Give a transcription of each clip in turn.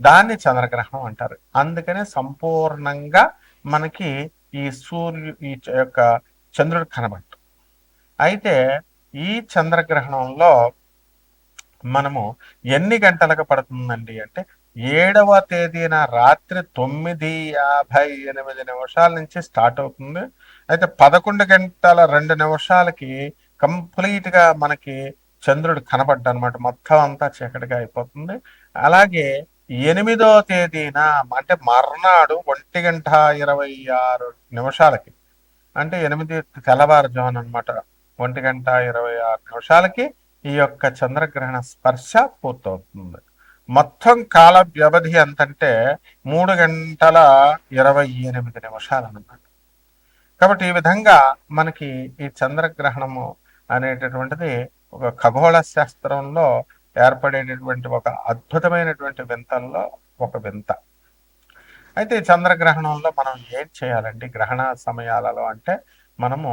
దాన్ని చంద్రగ్రహణం అంటారు. అందుకనే సంపూర్ణంగా మనకి ఈ సూర్యు ఈ యొక్క చంద్రుడు కనబట్టు అయితే ఈ చంద్రగ్రహణంలో మనము ఎన్ని గంటలకు పడుతుందండి అంటే ఏడవ తేదీన రాత్రి తొమ్మిది యాభై ఎనిమిది నిమిషాల నుంచి స్టార్ట్ అవుతుంది. అయితే పదకొండు గంటల రెండు నిమిషాలకి కంప్లీట్గా మనకి చంద్రుడు కనబడ్డ అనమాట మొత్తం అంతా చీకటిగా అయిపోతుంది. అలాగే ఎనిమిదో తేదీన అంటే మర్నాడు ఒంటి గంట ఇరవై ఆరు నిమిషాలకి అంటే ఎనిమిది తెల్లవారుజామున అన్నమాట ఒంటి గంట ఇరవై ఆరు నిమిషాలకి ఈ యొక్క చంద్రగ్రహణ స్పర్శ పూర్తవుతుంది. మొత్తం కాల వ్యవధి ఎంతంటే మూడు గంటల ఇరవై ఎనిమిది నిమిషాలు అన్నమాట కాబట్టి ఈ విధంగా మనకి ఈ చంద్రగ్రహణము అనేటటువంటిది ఒక ఖగోళ శాస్త్రంలో ఏర్పడేటటువంటి ఒక అద్భుతమైనటువంటి వింతల్లో ఒక వింత. అయితే చంద్రగ్రహణంలో మనం ఏం చేయాలండి? గ్రహణ సమయాలలో అంటే మనము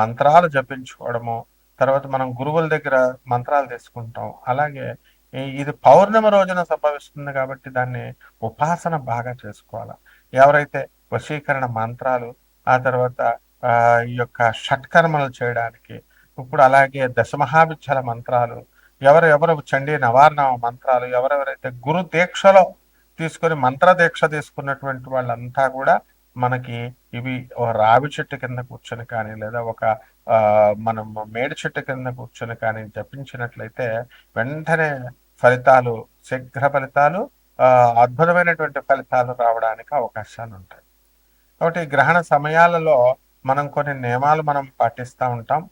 మంత్రాలు జపించుకోవడము తర్వాత మనం గురువుల దగ్గర మంత్రాలు తీసుకుంటాం. అలాగే ఇది పౌర్ణమి రోజున సంభవిస్తుంది కాబట్టి దాన్ని ఉపాసన బాగా చేసుకోవాలి. ఎవరైతే వశీకరణ మంత్రాలు ఆ తర్వాత ఈ యొక్క షట్కర్మలు చేయడానికి ఇప్పుడు అలాగే దశమహావిద్యల మంత్రాలు ఎవరెవరు చండీ నవార్ణ మంత్రాలు ఎవరెవరైతే గురు దీక్షలో తీసుకొని మంత్ర దీక్ష తీసుకున్నటువంటి వాళ్ళంతా కూడా మనకి ఇవి ఒక రావి చెట్టు కింద కూర్చొని కానీ లేదా ఒక ఆ మనం మేడి చెట్టు కింద కూర్చొని కానీ జపించినట్లయితే వెంటనే ఫలితాలు శీఘ్ర ఫలితాలు అద్భుతమైనటువంటి ఫలితాలు రావడానికి అవకాశాలు ఉంటాయి. కాబట్టి గ్రహణ సమయాలలో మనం కొన్ని నియమాలు మనం పాటిస్తూ ఉంటాం.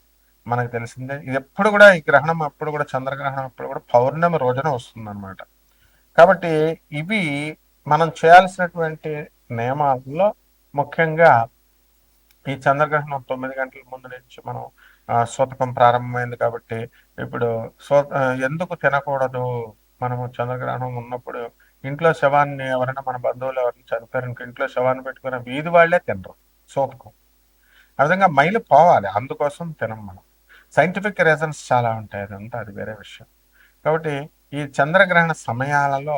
మనకు తెలిసిందే. ఇది ఎప్పుడు కూడా ఈ గ్రహణం అప్పుడు కూడా చంద్రగ్రహణం అప్పుడు కూడా పౌర్ణమి రోజున వస్తుందన్నమాట. కాబట్టి ఇవి మనం చేయాల్సినటువంటి నియమాల్లో ముఖ్యంగా ఈ చంద్రగ్రహణం తొమ్మిది గంటల ముందు నుంచి మనం సూతకం ప్రారంభమైంది కాబట్టి ఇప్పుడు సో ఎందుకు తినకూడదు? మనము చంద్రగ్రహణం ఉన్నప్పుడు ఇంట్లో శవాన్ని ఎవరైనా మన బంధువులు ఎవరైనా చనిపోయారు ఇంట్లో శవాన్ని పెట్టుకున్న వీధి వాళ్ళే తినరు సూతకం ఆ విధంగా మైలు పోవాలి. అందుకోసం తినం మనం. సైంటిఫిక్ రీజన్స్ చాలా ఉంటాయి అదంతా అది వేరే విషయం. కాబట్టి ఈ చంద్రగ్రహణ సమయాలలో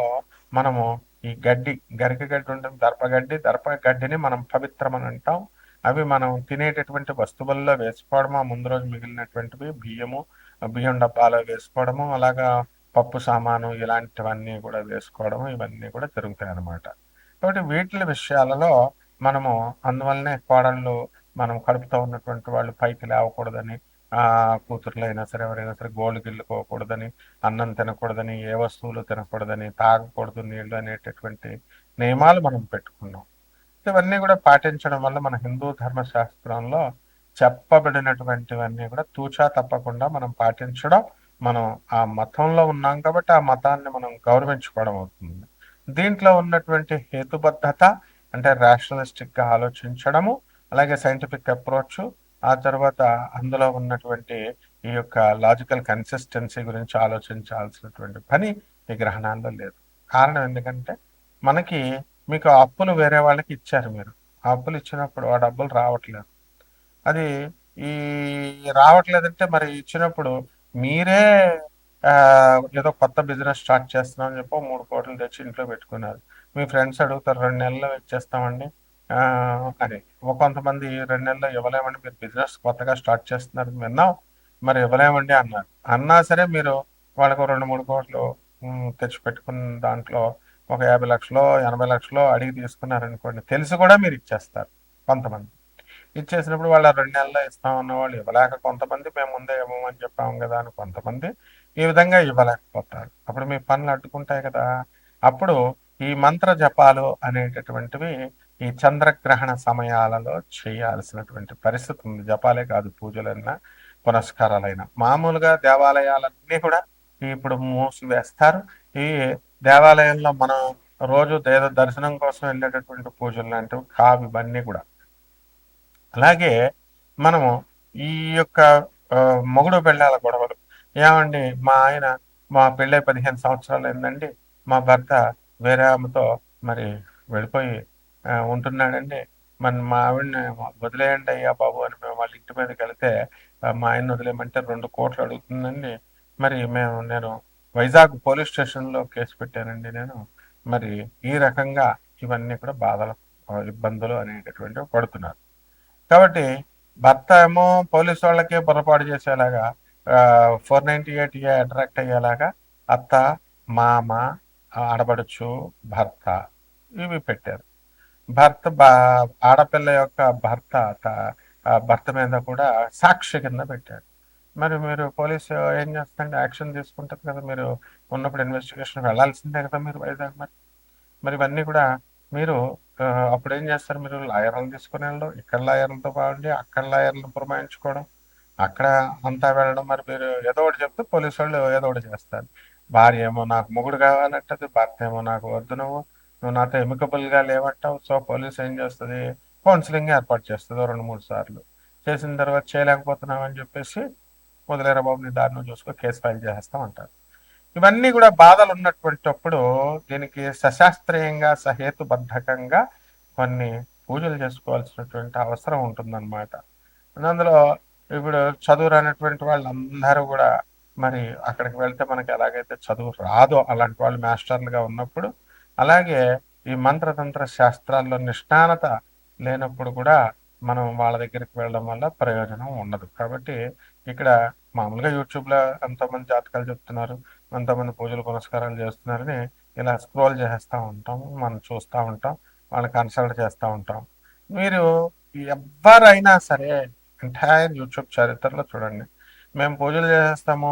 మనము ఈ గడ్డి గరిక గడ్డి ఉంటుంది దర్పగడ్డి దర్ప గడ్డిని మనం పవిత్రమని అంటాం. అవి మనం తినేటటువంటి వస్తువుల్లో వేసుకోవడము ఆ ముందు రోజు మిగిలినటువంటివి బియ్యము బియ్యం డబ్బాలో వేసుకోవడము అలాగా పప్పు సామాను ఇలాంటివన్నీ కూడా వేసుకోవడము ఇవన్నీ కూడా జరుగుతాయి అన్నమాట కాబట్టి వీటి విషయాలలో మనము అందువల్లనే కోడళ్ళు మనం కడుపుతో ఉన్నటువంటి వాళ్ళు పైకి లేవకూడదని కూతుర్లు అయినా సరే ఎవరైనా సరే గోల్డ్ గిల్లుకోకూడదని అన్నం తినకూడదని ఏ వస్తువులు తినకూడదని తాగకూడదు నీళ్ళు అనేటటువంటి నియమాలు మనం పెట్టుకున్నాం. ఇవన్నీ కూడా పాటించడం వల్ల మన హిందూ ధర్మశాస్త్రంలో చెప్పబడినటువంటివన్నీ కూడా తూచా తప్పకుండా మనం పాటించడం మనం ఆ మతంలో ఉన్నాం కాబట్టి ఆ మతాన్ని మనం గౌరవించుకోవడం అవుతుంది. దీంట్లో ఉన్నటువంటి హేతుబద్ధత అంటే రేషనలిస్టిక్గా ఆలోచించడము అలాగే సైంటిఫిక్ అప్రోచ్ ఆ తర్వాత అందులో ఉన్నటువంటి ఈ యొక్క లాజికల్ కన్సిస్టెన్సీ గురించి ఆలోచించాల్సినటువంటి పని ఈ గ్రహణాల్లో లేదు. కారణం ఎందుకంటే మనకి మీకు అప్పులు వేరే వాళ్ళకి ఇచ్చారు మీరు. ఆ అప్పులు ఇచ్చినప్పుడు ఆ డబ్బులు రావట్లేదు. అది ఈ రావట్లేదంటే మరి ఇచ్చినప్పుడు మీరే ఏదో కొత్త బిజినెస్ స్టార్ట్ చేస్తున్నాం అని చెప్పి మూడు కోట్లు తెచ్చి ఇంట్లో పెట్టుకున్నారు. మీ ఫ్రెండ్స్ అడుగుతారు రెండు నెలల్లో ఇచ్చేస్తామండి. అని కొంతమంది రెండు నెలల్లో ఇవ్వలేమండి మీరు బిజినెస్ కొత్తగా స్టార్ట్ చేస్తున్నారు విన్నాం. మరి ఇవ్వలేమండి అన్నారు. అన్నా సరే మీరు వాళ్ళకు రెండు మూడు కోట్లు తెచ్చిపెట్టుకున్న దాంట్లో ఒక యాభై లక్షలు ఎనభై లక్షలు అడిగి తీసుకున్నారనుకోండి తెలిసి కూడా మీరు ఇచ్చేస్తారు కొంతమంది. ఇచ్చేసినప్పుడు వాళ్ళ రెండు నెలల్లో ఇస్తాం వాళ్ళు ఇవ్వలేక కొంతమంది మేము ముందే ఇవ్వమని చెప్పాము కదా అని కొంతమంది ఈ విధంగా ఇవ్వలేకపోతారు. అప్పుడు మీ పనులు అడ్డుకుంటాయి కదా. అప్పుడు ఈ మంత్ర జపాలు అనేటటువంటివి ఈ చంద్రగ్రహణ సమయాలలో చేయాల్సినటువంటి పరిస్థితి ఉంది. జపాలే కాదు పూజలైనా పునస్కారాలైనా. మామూలుగా దేవాలయాలన్నీ కూడా ఇప్పుడు మూసివేస్తారు. ఈ దేవాలయంలో మనం రోజు దేవ దర్శనం కోసం వెళ్ళేటటువంటి పూజలు లాంటివి కావు ఇవన్నీ కూడా. అలాగే మనము ఈ యొక్క మొగుడు పెళ్ళాల గొడవలు. ఏమండి మా ఆయన మా పెళ్ళై పదిహేను సంవత్సరాలు ఏందండి మా భర్త వేరే ఆమెతో మరి వెళ్ళిపోయి ఉంటున్నాడండి. మన మా ఆవిడని వదిలేయండి అయ్యా బాబు అని మేము వాళ్ళ ఇంటి మీదకి వెళితే మా ఆయన వదిలేయమంటే రెండు కోట్లు అడుగుతుందండి. మరి మేము నేను వైజాగ్ పోలీస్ స్టేషన్లో కేసు పెట్టానండి నేను. మరి ఈ రకంగా ఇవన్నీ కూడా బాధలు ఇబ్బందులు అనేటటువంటివి పడుతున్నారు. కాబట్టి భర్త ఏమో పోలీస్ వాళ్ళకే పొరపాటు చేసేలాగా ఫోర్ నైంటీ ఎయిట్ అట్రాక్ట్ అయ్యేలాగా అత్త మామ ఆడబడుచు భర్త ఇవి పెట్టారు. భర్త ఆడపిల్ల యొక్క భర్త భర్త మీద కూడా సాక్షి కింద పెట్టాడు. మరి మీరు పోలీసు ఏం చేస్తారండి? యాక్షన్ తీసుకుంటారు కదా మీరు. ఉన్నప్పుడు ఇన్వెస్టిగేషన్ వెళ్ళాల్సిందే కదా మీరు వైజాగ్ మరి. మరి ఇవన్నీ కూడా మీరు అప్పుడు ఏం చేస్తారు మీరు? లాయర్లు తీసుకుని వెళ్ళడం ఇక్కడ లాయర్లతో బాగుండి అక్కడ లాయర్లను పురమాయించుకోవడం అక్కడ అంతా వెళ్ళడం. మరి మీరు ఏదో ఒకటి చెప్తే పోలీసు వాళ్ళు ఏదో ఒకటి చేస్తారు. భార్య ఏమో నాకు మొగుడు కావాలంటది భర్త ఏమో నాకు వద్దు నువ్వు. నువ్వు నాతో ఎమికబుల్గా లేవంటావు సో పోలీస్ ఏం చేస్తుంది? కౌన్సిలింగ్ ఏర్పాటు చేస్తుంది రెండు మూడు సార్లు. చేసిన తర్వాత చేయలేకపోతున్నావు అని చెప్పేసి వదిలేరా బాబు నీ దారిని చూసుకో కేసు ఫైల్ చేస్తాం అంటారు ఇవన్నీ కూడా బాధలు ఉన్నటువంటిప్పుడు దీనికి సశాస్త్రీయంగా సహేతుబద్ధకంగా కొన్ని పూజలు చేసుకోవాల్సినటువంటి అవసరం ఉంటుందన్నమాట. అందులో ఇప్పుడు చదువు రానటువంటి వాళ్ళందరూ కూడా మరి అక్కడికి వెళ్తే మనకి ఎలాగైతే చదువు రాదో అలాంటి వాళ్ళు మాస్టర్లుగా ఉన్నప్పుడు అలాగే ఈ మంత్రతంత్ర శాస్త్రాల్లో నిష్ణానత లేనప్పుడు కూడా మనం వాళ్ళ దగ్గరికి వెళ్ళడం వల్ల ప్రయోజనం ఉండదు. కాబట్టి ఇక్కడ మామూలుగా యూట్యూబ్లో ఎంతోమంది జాతకాలు చెప్తున్నారు ఎంతోమంది పూజలు పునస్కారాలు చేస్తున్నారని ఇలా స్క్రోల్ చేస్తూ ఉంటాం మనం చూస్తూ ఉంటాం వాళ్ళని కన్సల్ట్ చేస్తూ ఉంటాం. మీరు ఎవరైనా సరే ఎంటైర్ యూట్యూబ్ చరిత్రలో చూడండి. మేము పూజలు చేసేస్తాము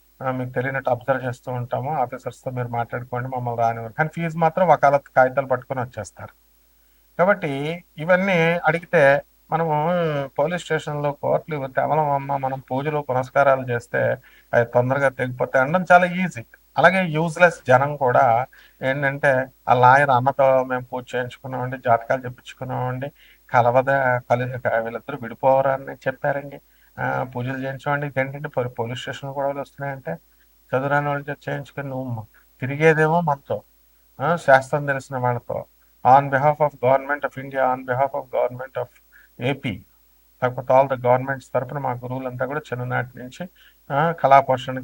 మీకు తెలియనట్టు అబ్జర్వ్ చేస్తూ ఉంటాము. ఆఫీసర్స్తో మీరు మాట్లాడుకోండి మమ్మల్ని రానివ్వరు. కానీ ఫీజు మాత్రం వకాలత్ కాగితాలు పట్టుకొని వచ్చేస్తారు. కాబట్టి ఇవన్నీ అడిగితే మనము పోలీస్ స్టేషన్లో కోర్టులు కేవలం అమ్మ మనం పూజలు పునస్కారాలు చేస్తే అవి తొందరగా తెగిపోతే అనడం చాలా ఈజీ. అలాగే యూజ్లెస్ జనం కూడా ఏంటంటే ఆ లాయర్ అన్నతో మేము పూజ చేయించుకున్నామండి జాతకాలు చెప్పించుకున్నామండి కలవద కలి వీళ్ళిద్దరు విడిపోవరని చెప్పారండి. పూజలు చేయించమండి. ఏంటంటే పోలీస్ స్టేషన్ గొడవలు వస్తున్నాయంటే చదువురాని వాళ్ళు చేయించుకొని నువ్వు తిరిగేదేమో మనతో. శాస్త్రం తెలిసిన వాళ్ళతో. On behalf of government of India on behalf of government of AP. లేకపోతే ఆల్ ద గవర్నమెంట్స్ తరపున మా గురువులంతా కూడా చిన్ననాటి నుంచి ఆ,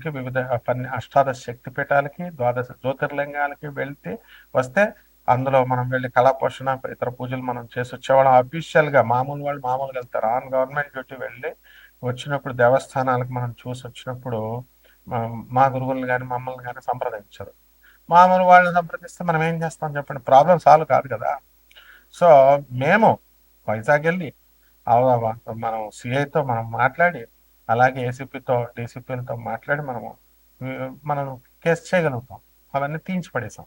వివిధ పన్ని అష్టాదశ శక్తి పీఠాలకి ద్వాదశ జ్యోతిర్లింగాలకి వెళ్తే వస్తే అందులో మనం వెళ్ళి కళాపోషణ ఇతర పూజలు మనం చేసి వచ్చేవాళ్ళం అఫీషియల్గా మామూలు వాళ్ళు మామూలుగా వెళ్తారు. ఆన్ గవర్నమెంట్ డ్యూటీ వెళ్ళి వచ్చినప్పుడు దేవస్థానాలకు మనం చూసి వచ్చినప్పుడు మా- గురువులను కానీ మమ్మల్ని కానీ సంప్రదించరు. మామూలు వాళ్ళని సంప్రదిస్తే మనం ఏం చేస్తాం చెప్పండి? ప్రాబ్లం సాల్వ్ కాదు కదా. సో మేము వైజాగ్ వెళ్ళి మనం సిఐతో మనం మాట్లాడి అలాగే ఏసీపీతో డీసీపీలతో మాట్లాడి మనము మనం కేసు చేయగలుగుతాం. అవన్నీ తీయించి పడేసాం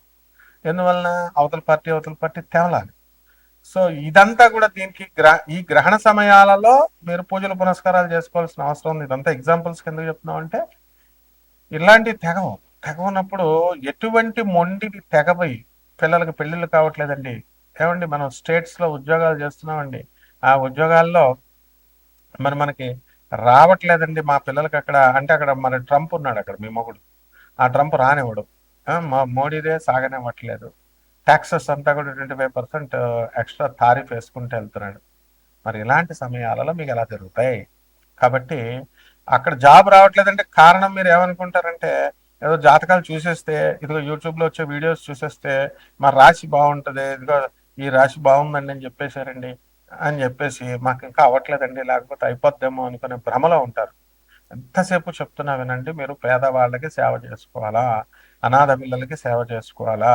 ఎందువలన? అవతల పార్టీ అవతల పార్టీ తేవలాలి. సో ఇదంతా కూడా దీనికి గ్రహ ఈ గ్రహణ సమయాలలో మీరు పూజలు పునస్కారాలు చేసుకోవాల్సిన అవసరం ఉంది ఇదంతా ఎగ్జాంపుల్స్ కింద చెప్తున్నాం అంటే ఇలాంటి తెగవు తెగవున్నప్పుడు ఎటువంటి మొండికి తెగపోయి పిల్లలకి పెళ్ళిళ్ళు కావట్లేదండి. ఏమండి మనం స్టేట్స్లో ఉద్యోగాలు చేస్తున్నామండి. ఆ ఉద్యోగాల్లో మరి మనకి రావట్లేదండి మా పిల్లలకి అక్కడ అంటే అక్కడ మన ట్రంప్ ఉన్నాడు అక్కడ మీ మొగుడు. ఆ ట్రంప్ రానివ్వడు. మా మోడీదే సాగనివ్వట్లేదు. ట్యాక్సెస్ అంతా కూడా twenty five percent uh, extra tariff వేసుకుంటూ వెళ్తున్నాడు. మరి ఇలాంటి సమయాలలో మీకు ఎలా జరుగుతాయి? కాబట్టి అక్కడ జాబ్ రావట్లేదంటే కారణం మీరు ఏమనుకుంటారంటే ఏదో జాతకాలు చూసేస్తే ఇదిగో యూట్యూబ్లో వచ్చే వీడియోస్ చూసేస్తే మా రాశి బాగుంటది ఇదిగో ఈ రాశి బాగుందండి అని చెప్పేశారండి అని చెప్పేసి మాకు ఇంకా అవ్వట్లేదండి లేకపోతే అయిపోద్దేమో అనుకునే భ్రమలో ఉంటారు. ఎంతసేపు చెప్తున్నా వినండి మీరు పేదవాళ్ళకి సేవ చేసుకోవాలా? అనాథ పిల్లలకి సేవ చేసుకోవాలా?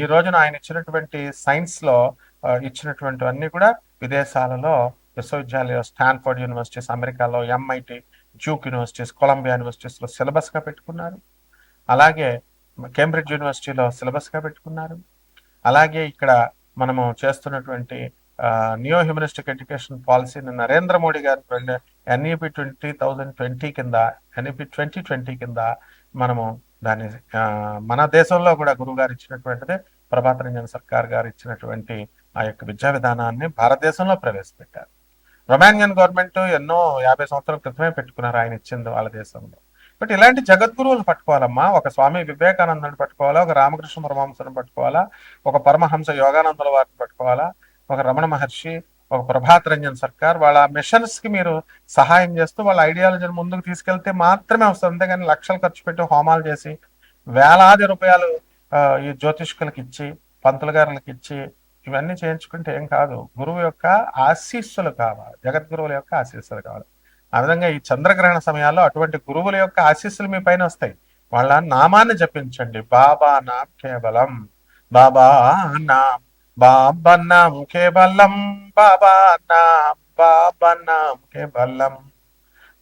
ఈ రోజున ఆయన ఇచ్చినటువంటి సైన్స్లో ఇచ్చినటువంటి ఇచ్చినటువంటివన్నీ కూడా విదేశాలలో విశ్వవిద్యాలయ స్టాన్ఫోర్డ్ యూనివర్సిటీస్ అమెరికాలో ఎంఐటి డ్యూక్ యూనివర్సిటీస్ కొలంబియా యూనివర్సిటీస్లో సిలబస్గా పెట్టుకున్నారు. అలాగే కేంబ్రిడ్జ్ యూనివర్సిటీలో సిలబస్గా పెట్టుకున్నారు. అలాగే ఇక్కడ మనము చేస్తున్నటువంటి న్యూ హ్యూమనిస్టిక్ ఎడ్యుకేషన్ పాలసీని Narendra Modi garu NEP twenty thousand twenty కింద ఎన్ఈపి ట్వంటీ ట్వంటీ కింద మనము దాన్ని మన దేశంలో కూడా గురువు గారు ఇచ్చినటువంటిది ప్రభాత రంజన్ సర్కార్ గారు ఇచ్చినటువంటి ఆ యొక్క విద్యా విధానాన్ని భారతదేశంలో ప్రవేశపెట్టారు. రొమానియన్ గవర్నమెంట్ ఎన్నో యాభై సంవత్సరాల క్రితమే పెట్టుకున్నారు ఆయన ఇచ్చింది వాళ్ళ దేశంలో. బట్ ఇలాంటి జగద్గురువులు పట్టుకోవాలమ్మా ఒక స్వామి వివేకానందని పట్టుకోవాలా ఒక రామకృష్ణ పరమహంసను పట్టుకోవాలా ఒక పరమహంస యోగానందుల వారిని పట్టుకోవాలా ఒక రమణ మహర్షి ఒక ప్రభాత్ రంజన్ సర్కార్ వాళ్ళ మిషన్స్కి మీరు సహాయం చేస్తూ వాళ్ళ ఐడియాలజీని ముందుకు తీసుకెళ్తే మాత్రమే వస్తుంది. అంతేగాని లక్షలు ఖర్చు పెట్టి హోమాలు చేసి వేలాది రూపాయలు ఈ జ్యోతిష్కులకి ఇచ్చి పంతులు గారులకు ఇచ్చి ఇవన్నీ చేయించుకుంటే ఏం కాదు. గురువు యొక్క ఆశీస్సులు కావాలి. జగద్గురువుల యొక్క ఆశీస్సులు కావాలి. ఆ విధంగా ఈ చంద్రగ్రహణ సమయాల్లో అటువంటి గురువుల యొక్క ఆశీస్సులు మీ పైన వస్తాయి. వాళ్ళ నామాన్ని జపించండి. బాబా నామ్ కేవలం. బాబా నామ్ బాబా నామ్ కేవలం బాబా నామ్ బాబా నామ్ కేవలం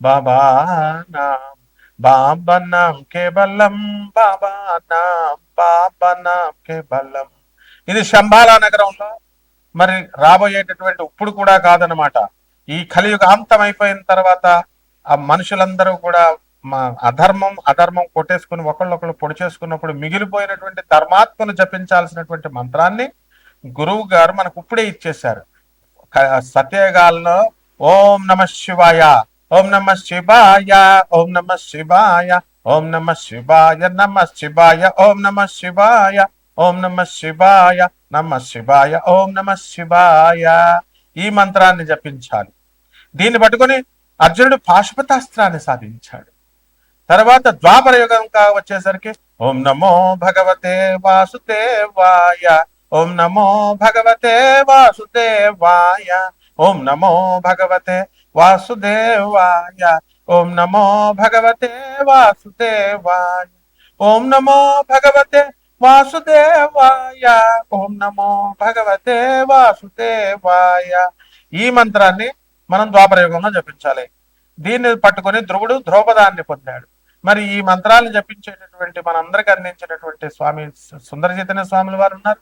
బాబా నామ్ బాబా నామ్ కేవలం బాబా నామ్ కేవలం. ఇది శంబాలా నగరంలో మరి రాబోయేటటువంటి ఇప్పుడు కూడా కాదనమాట ఈ కలియుగ అంతం అయిపోయిన తర్వాత ఆ మనుషులందరూ కూడా మా అధర్మం అధర్మం కొట్టేసుకుని ఒకళ్ళొకళ్ళు పొడి చేసుకున్నప్పుడు మిగిలిపోయినటువంటి ధర్మాత్మను జపించాల్సినటువంటి మంత్రాన్ని గురువు గారు మనకు ఇప్పుడే ఇచ్చేశారు. సత్యగాల్లో ఓం నమ శివాయ ఓం నమ శివాయ ఓం నమ శివాయ ఓం నమ శివాయ నమ శివాయ ఓం నమ శివాయ ఓం నమ శివాయ నమ శివాయ ఓం నమ శివాయ. ఈ మంత్రాన్ని జపించాలి. దీన్ని పట్టుకొని అర్జునుడు పాశుపతాస్త్రాన్ని సాధించాడు. తర్వాత ద్వాపర యుగం వచ్చేసరికి ఓం నమో భగవతే వాసుదేవాయ ఓం నమో భగవతే వాసుదేవాయ. ఓం నమో భగవతే వాసుదేవాయ. ఓం నమో భగవతే వాసుదేవాయ. ఓం నమో భగవతే వాసుదేవాయ. ఓం నమో భగవతే వాసుదేవాయ. ఈ మంత్రాన్ని మనం ద్వాపరయుగంలో జపించాలి. దీన్ని పట్టుకొని ధ్రువుడు ద్రౌపదాన్ని పొందాడు. మరి ఈ మంత్రాలను జపించేటటువంటి మనందరికి అందించినటువంటి స్వామి సుందర చైతన్య స్వాముల వారు ఉన్నారు.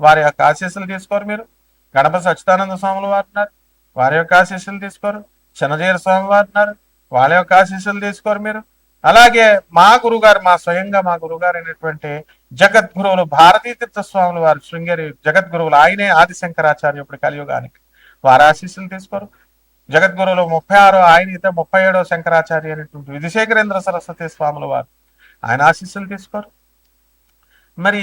వారి యొక్క ఆశీస్సులు తీసుకోరు మీరు. గణపతి సచ్చిదానంద స్వాములు వారు వారి యొక్క ఆశీస్సులు తీసుకోరు. చిన్నజీర స్వామి వారు వాళ్ళ యొక్క ఆశీస్సులు తీసుకోరు మీరు. అలాగే మా గురుగారు మా స్వయంగా మా గురుగారు అయినటువంటి జగద్గురువులు భారతీ తీర్థ స్వాములు వారు శృంగేరి జగద్గురువులు ఆయనే ఆదిశంకరాచార్య ఇప్పుడు కలియుగానికి. వారి ఆశీస్సులు తీసుకోరు. జగద్గురువులు ముప్పై ఆరో ఆయన అయితే ముప్పై ఏడో శంకరాచార్య అనేటువంటి విధిశేఖరేంద్ర సరస్వతి స్వాముల వారు. ఆయన ఆశీస్సులు తీసుకోరు. మరి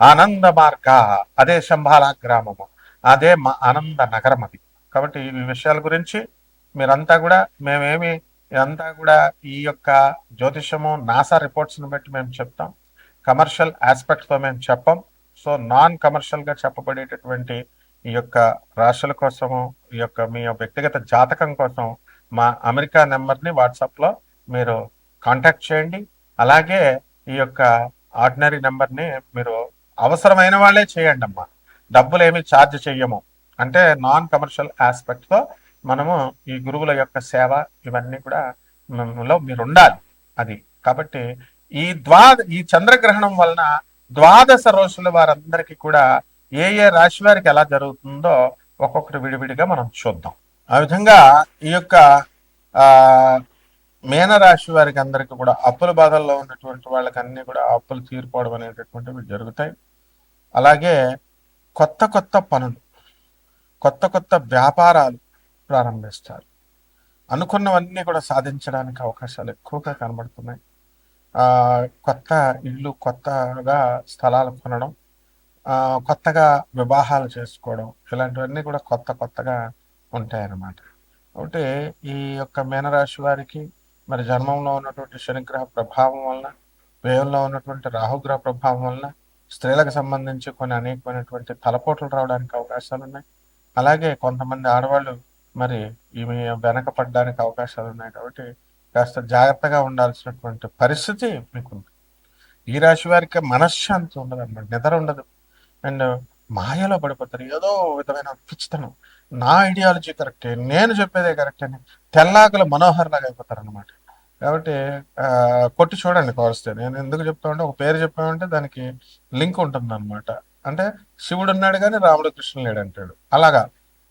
ఆనంద మార్గ అదే శంభాల గ్రామము అదే మా ఆనంద నగరం అది. కాబట్టి ఈ విషయాల గురించి మీరంతా కూడా మేమేమి ఇదంతా కూడా ఈ యొక్క జ్యోతిషము నాసా రిపోర్ట్స్ని బట్టి మేము చెప్తాం. కమర్షియల్ ఆస్పెక్ట్తో మేము చెప్పం. సో నాన్ కమర్షియల్గా చెప్పబడేటటువంటి ఈ యొక్క రాశుల కోసము ఈ యొక్క మీ వ్యక్తిగత జాతకం కోసం మా అమెరికా నెంబర్ని వాట్సాప్లో మీరు కాంటాక్ట్ చేయండి. అలాగే ఈ యొక్క ఆర్డినరీ నెంబర్ని మీరు అవసరమైన వాళ్ళే చేయండి అమ్మా డబ్బులు ఏమి ఛార్జ్ చెయ్యము. అంటే నాన్ కమర్షియల్ ఆస్పెక్ట్తో మనము ఈ గురువుల యొక్క సేవ ఇవన్నీ కూడా లో మీరు ఉండాలి అది కాబట్టి ఈ ద్వా ఈ చంద్రగ్రహణం వలన ద్వాదశ రోజుల వారందరికీ కూడా ఏ ఏ రాశి వారికి ఎలా జరుగుతుందో ఒక్కొక్కటి విడివిడిగా మనం చూద్దాం. ఆ విధంగా ఈ యొక్క ఆ మీనరాశి వారికి అందరికీ కూడా అప్పుల బాధల్లో ఉన్నటువంటి వాళ్ళకి అన్ని కూడా అప్పులు తీరిపోవడం అనేటటువంటివి జరుగుతాయి. అలాగే కొత్త కొత్త పనులు కొత్త కొత్త వ్యాపారాలు ప్రారంభిస్తారు. అనుకున్నవన్నీ కూడా సాధించడానికి అవకాశాలు ఎక్కువగా కనబడుతున్నాయి. కొత్త ఇల్లు కొత్తగా స్థలాలు కొనడం కొత్తగా వివాహాలు చేసుకోవడం ఇలాంటివన్నీ కూడా కొత్త కొత్తగా ఉంటాయన్నమాట. కాబట్టి ఈ యొక్క మీనరాశి వారికి మరి జన్మంలో ఉన్నటువంటి శనిగ్రహ ప్రభావం వలన వ్యయంలో ఉన్నటువంటి రాహుగ్రహ ప్రభావం వలన స్త్రీలకు సంబంధించి కొన్ని అనేకమైనటువంటి తలపోట్లు రావడానికి అవకాశాలు ఉన్నాయి. అలాగే కొంతమంది ఆడవాళ్ళు మరి ఈమె వెనకపడడానికి అవకాశాలు ఉన్నాయి కాబట్టి కాస్త జాగ్రత్తగా ఉండాల్సినటువంటి పరిస్థితి మీకుంది. ఈ రాశి వారికి మనశ్శాంతి ఉండదు అనమాట నిద్ర ఉండదు. అండ్ మాయలో పడిపోతారు ఏదో విధమైన పిచ్చితనం. నా ఐడియాలజీ కరెక్టే నేను చెప్పేదే కరెక్ట్ అని తెల్లాకులు మనోహర్ లాగా అయిపోతారు అనమాట కాబట్టి కొట్టి చూడండి కోరిస్తే నేను ఎందుకు చెప్తామంటే ఒక పేరు చెప్పామంటే దానికి లింక్ ఉంటుంది అనమాట అంటే శివుడు ఉన్నాడు కానీ రాముడు కృష్ణుడు లేడు అంటాడు. అలాగా.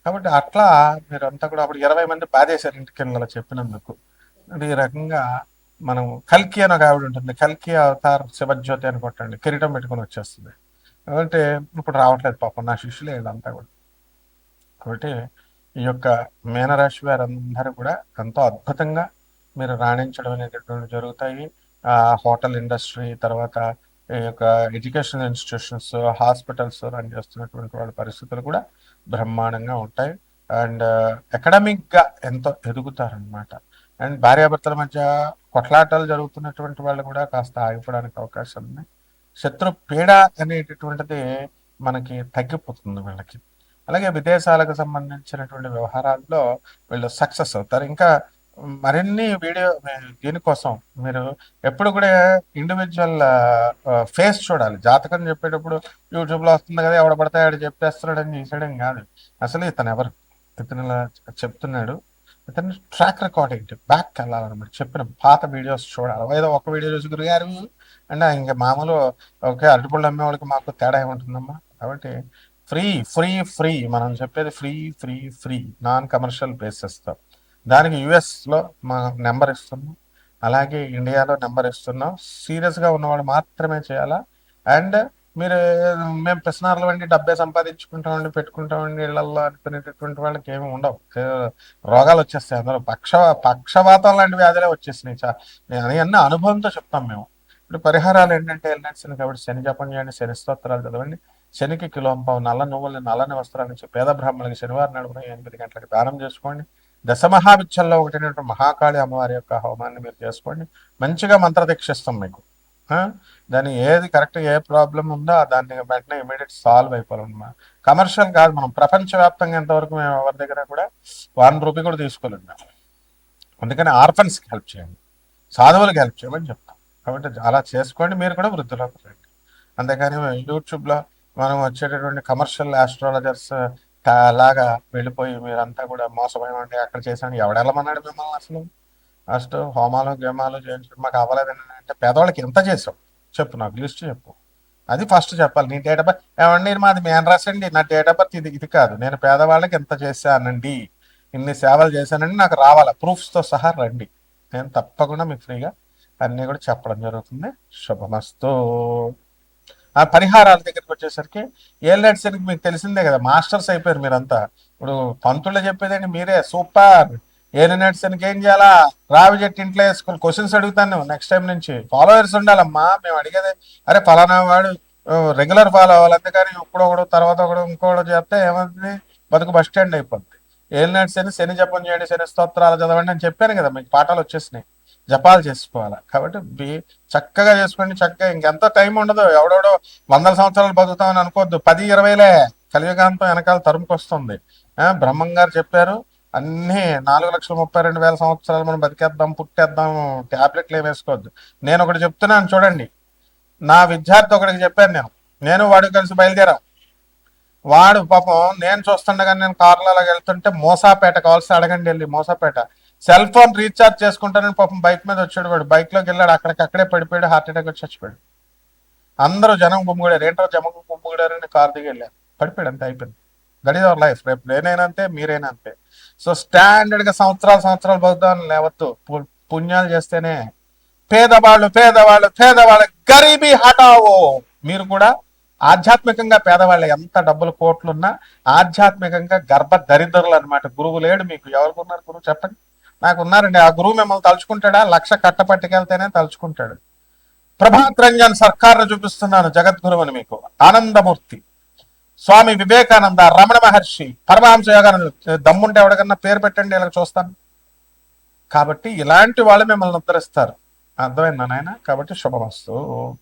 కాబట్టి అట్లా మీరు అంతా కూడా అప్పుడు ఇరవై మంది బాధేశారు ఇంటికి అలా చెప్పినందుకు. ఈ రకంగా మనం కల్కి అని ఒక ఆవిడ ఉంటుంది. కల్కి అవతార్ శివజ్యోతి అని కొట్టండి. కిరీటం పెట్టుకుని వచ్చేస్తుంది. కాబట్టి ఇప్పుడు రావట్లేదు పాపం. నా శిష్యులే ఇదంతా కూడా. కాబట్టి ఈ యొక్క మీనరాశి వారందరూ కూడా ఎంతో అద్భుతంగా మీరు రాణించడం అనేటటువంటి జరుగుతాయి. హోటల్ ఇండస్ట్రీ తర్వాత ఈ యొక్క ఎడ్యుకేషనల్ ఇన్స్టిట్యూషన్స్ హాస్పిటల్స్ రన్ చేస్తున్నటువంటి వాళ్ళ పరిస్థితులు కూడా బ్రహ్మాండంగా ఉంటాయి. అండ్ అకాడమిక్గా ఎంతో ఎదుగుతారనమాట అండ్ భార్యాభర్తల మధ్య కొట్లాటలు జరుగుతున్నటువంటి వాళ్ళు కూడా కాస్త ఆగిపోవడానికి అవకాశాలు ఉన్నాయి శత్రు పీడ అనేటటువంటిది మనకి తగ్గిపోతుంది వీళ్ళకి. అలాగే విదేశాలకు సంబంధించినటువంటి వ్యవహారాల్లో వీళ్ళు సక్సెస్ అవుతారు. ఇంకా మరిన్ని వీడియో దీనికోసం మీరు ఎప్పుడు కూడా ఇండివిజువల్ ఫేస్ చూడాలి. జాతకం చెప్పేటప్పుడు యూట్యూబ్లో వస్తుంది కదా ఎవడ పడితే ఆడు చెప్పేస్తున్నాడని చేసాడని కాదు. అసలు ఇతను ఎవరు? ఇతను చెప్తున్నాడు. ఇతను ట్రాక్ రికార్డ్ ఏంటి? బ్యాక్ వెళ్ళాలన్నమాట. చెప్పిన పాత వీడియోస్ చూడాలి. ఏదో ఒక వీడియో చూసి గురిగారు అంటే ఇంకా మామూలు ఓకే అరటిపళ్ళు అమ్మే వాళ్ళకి మాకు తేడా ఏముంటుందమ్మా? కాబట్టి ఫ్రీ ఫ్రీ ఫ్రీ మనం చెప్పేది free free free non commercial బేసెస్తో దానికి యుఎస్లో మా నెంబర్ ఇస్తున్నాం. అలాగే ఇండియాలో నెంబర్ ఇస్తున్నాం. సీరియస్గా ఉన్నవాడు మాత్రమే చేయాలా? అండ్ మీరు మేము ప్రశ్నార్లు వండి డబ్బే సంపాదించుకుంటామండి పెట్టుకుంటామండి ఇళ్ళలో అనుకునేటటువంటి వాళ్ళకి ఏమి ఉండవు. రోగాలు వచ్చేస్తాయి అందులో. పక్ష పక్షవాతం లాంటి వ్యాధులే వచ్చేసినాయి. చా అన్ని అనుభవంతో చెప్తాం మేము. ఇప్పుడు పరిహారాలు ఏంటంటే వెళ్ళినట్టు కాబట్టి శని జపం చేయండి శని స్తోత్రాలు చదవండి. శనికి కిలోంపావు నల్ల నువ్వుల్ని నల్లని వస్త్రాలు పేద బ్రాహ్మణులకి శనివారం నడుపున ఎనిమిది గంటలకు దానం చేసుకోండి. దశ ఒకటైనటువంటి మహాకాళి అమ్మవారి యొక్క హోమాన్ని మీరు చేసుకోండి. మంచిగా మంత్రదీక్షిస్తాం మీకు. దాన్ని దాని ఏది కరెక్ట్ ఏ ప్రాబ్లం ఉందో దాన్ని వెంటనే ఇమీడియట్ సాల్వ్ అయిపోవాలన్నమాట. కమర్షియల్ కాదు మనం ప్రపంచవ్యాప్తంగా ఎంతవరకు మేము ఎవరి దగ్గర కూడా వన్ రూపీ కూడా తీసుకోలేదు మేము అందుకని ఆర్ఫన్స్కి హెల్ప్ చేయండి. సాధువులకు హెల్ప్ చేయమని చెప్తాం. కాబట్టి అలా చేసుకోండి మీరు కూడా వృద్ధిలోకి రండి అంతేకాని యూట్యూబ్లో మనం వచ్చేటటువంటి కమర్షియల్ ఆస్ట్రాలజర్స్ అలాగా వెళ్ళిపోయి మీరంతా కూడా మోసపోయామండి అక్కడ చేశాను. ఎవడెళ్ళమన్నాడు మిమ్మల్ని అసలు? ఫస్ట్ హోమాలు గేమాలు చేయించడం మాకు అవ్వలేదని అంటే పేదవాళ్ళకి ఎంత చేసావు చెప్పు నాకు లిస్ట్ చెప్పు. అది ఫస్ట్ చెప్పాలి. నీ డేట్ ఆఫ్ బర్త్ ఏమండి? మాది మేన్ రాసండి నా డేట్ ఆఫ్ బర్త్ ఇది ఇది కాదు. నేను పేదవాళ్ళకి ఎంత చేశానండి. ఇన్ని సేవలు చేశానండి. నాకు రావాలా? ప్రూఫ్స్తో సహా రండి. నేను తప్పకుండా మీకు ఫ్రీగా అన్నీ కూడా చెప్పడం జరుగుతుంది. శుభమస్తు. ఆ పరిహారాల దగ్గరికి వచ్చేసరికి ఏళ్ళేసరికి మీకు తెలిసిందే కదా మాస్టర్స్ అయిపోయారు మీరంతా. ఇప్పుడు పంతులు చెప్పేదండి మీరే సూపర్! ఏలినట్సనికి ఏం చేయాలా? రావి చెట్టు ఇంట్లో వేసుకుని క్వశ్చన్స్ అడుగుతాను నెక్స్ట్ టైం నుంచి. ఫాలోవర్స్ ఉండాలమ్మా మేము అడిగేది అరే ఫలానా వాడు రెగ్యులర్ ఫాలో అవ్వాలి అందుకని ఇప్పుడు ఒకడు తర్వాత ఒకడు ఇంకోటి చెప్తే ఏమవుతుంది? బతుకు బస్ స్టాండ్ అయిపోద్ది. ఏలినట్స్ అని శని జపం చేయండి శని స్తోత్రాలు చదవండి అని చెప్పాను కదా మీకు పాఠాలు వచ్చేసినాయి. జపాలు చేసుకోవాలి. కాబట్టి బి- చక్కగా చేసుకోండి చక్కగా ఇంకెంత టైం ఉండదు ఎవడెవడో వందల సంవత్సరాలు బతుకుతామని అనుకోవద్దు. పది ఇరవైలే కలియుగాంతం వెనకాల తరుముకొస్తుంది. బ్రహ్మం గారు చెప్పారు అన్నీ నాలుగు లక్షల ముప్పై రెండు వేల సంవత్సరాలు మనం బతికేద్దాం పుట్టేద్దాం టాబ్లెట్లు ఏం వేసుకోవద్దు. నేను ఒకటి చెప్తున్నాను చూడండి. నా విద్యార్థి ఒకటికి చెప్పాను నేను. నేను వాడు కలిసి బయలుదేరాం. వాడు పాపం నేను చూస్తుండగా నేను కార్లో అలాగ వెళ్తుంటే మోసాపేట కావాల్సి అడగండి వెళ్ళి మోసాపేట. సెల్ ఫోన్ రీఛార్జ్ చేసుకుంటానని పాపం బైక్ మీద వచ్చాడు వాడు. బైక్లోకి వెళ్ళాడు అక్కడికక్కడే పడిపోయాడు హార్ట్ అటాక్ వచ్చి చచ్చిపోయాడు. అందరూ జనం గుమ్ముగూడారు. ఏంటో జనం గుమ్ముగూడారని కార్ దిగి వెళ్ళారు. పడిపోయాడు అంతే అయిపోయింది. దట్ ఈస్ అవర్ లైఫ్ రేపు నేనైనా అంతే మీరైనా అంతే. సో స్టాండర్డ్గా సంవత్సరాలు సంవత్సరాలు బతుకుతామని లేవద్దు. పు- పుణ్యాలు చేస్తేనే పేదవాళ్ళు పేదవాళ్ళు పేదవాళ్ళు గరీబీ హటావో మీరు కూడా ఆధ్యాత్మికంగా పేదవాళ్ళు ఎంత డబ్బులు కోట్లున్నా ఆధ్యాత్మికంగా గర్భ దరిద్రులు అనమాట గురువు లేడు మీకు. ఎవరికి ఉన్నారు గురువు? చెప్పండి. నాకు ఉన్నారండి ఆ గురువు మిమ్మల్ని తలుచుకుంటాడా? లక్ష కట్ట పట్టుకెళ్తేనే తలుచుకుంటాడు. ప్రభాత్ రంజన్ సర్కార్ను చూపిస్తున్నాను జగద్గురువుని మీకు. ఆనందమూర్తి. స్వామి వివేకానంద రమణ మహర్షి పరమహంస యోగానంద దమ్ముంటే ఎవరికన్నా పేరు పెట్టండి ఇలా చూస్తాను. కాబట్టి ఇలాంటి వాళ్ళు మిమ్మల్ని ఉద్ధరిస్తారు. అర్థమైందా నాయన? కాబట్టి శుభమస్తు.